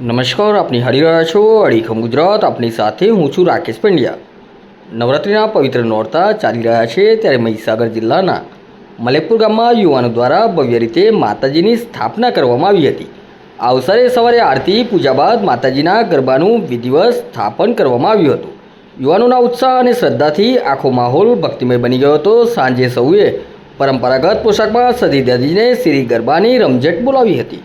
નમસ્કાર, આપની હારી રહ્યા છો અડીખમ ગુજરાત. આપની સાથે હું છું રાકેશ પંડ્યા. નવરાત્રિના પવિત્ર નોરતા ચાલી રહ્યા છે ત્યારે મહીસાગર જિલ્લાના મલેપુર ગામમાં યુવાનો દ્વારા ભવ્ય રીતે માતાજીની સ્થાપના કરવામાં આવી હતી. આ અવસરે સવારે આરતી, પૂજા બાદ માતાજીના ગરબાનું વિધિવત સ્થાપન કરવામાં આવ્યું હતું. યુવાનોના ઉત્સાહ અને શ્રદ્ધાથી આખો માહોલ ભક્તિમય બની ગયો હતો. સાંજે સૌએ પરંપરાગત પોશાકમાં સતી દાદીને શ્રી ગરબાની રમઝટ બોલાવી હતી.